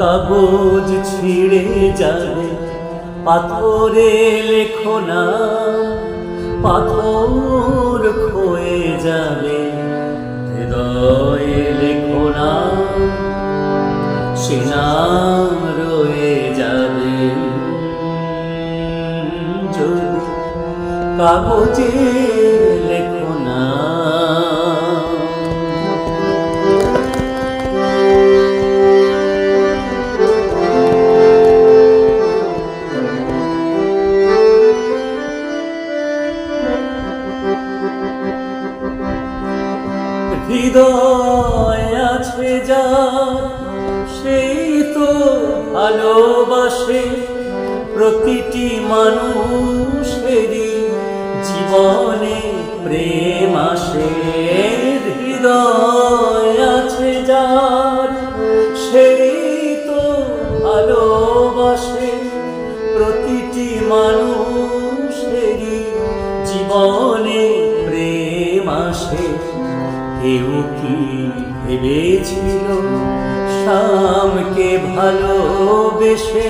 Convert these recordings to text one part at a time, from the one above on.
কাগজ ছিঁড়ে যাবে পাথরে লেখো না, পাথর ক্ষয়ে যাবে। হৃদয়ে লেখো না সে নাম রয়ে যাবে। যদি কাগজে ভালোবাসে প্রতিটি মানুষেরই জীবনে প্রেম আসে, হৃদয় আছে যার। সেই তো ভালোবাসে প্রতিটি মানুষেরই জীবনে। কেউ কি ভেবেছিল শ্যামকে ভালোবেসে?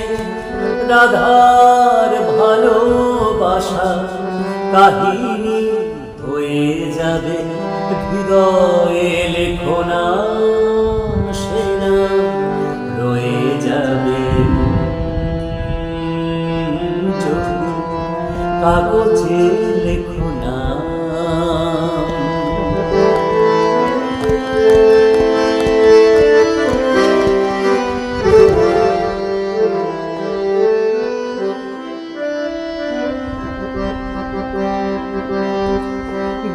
রাধার ভালোবাসা কাহিনী হয়ে যাবে হৃদয়ে লেখো না সে নাম রয়ে যাবে। কাগজে লেখো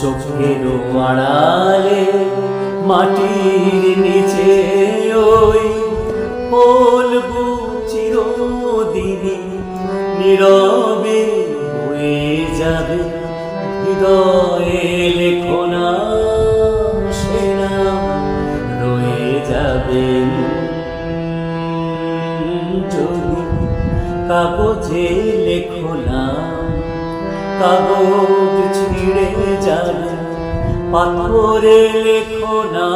চোখের আড়ালে মাটির নিচে ওই বলব চিরদিনই নীরবে হয়ে যাবে হৃদয়ে লেখো না সে নাম রয়ে যাবে। কাগজে লেখো না কাগজ ছিঁড়ে যাবে পাথরে লেখো না,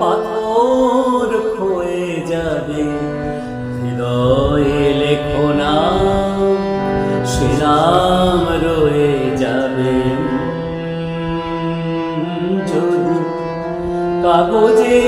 পাথর ক্ষয়ে যাবে। হৃদয়ে লেখো না নাম রয়ে যাবে। যদি কাগজে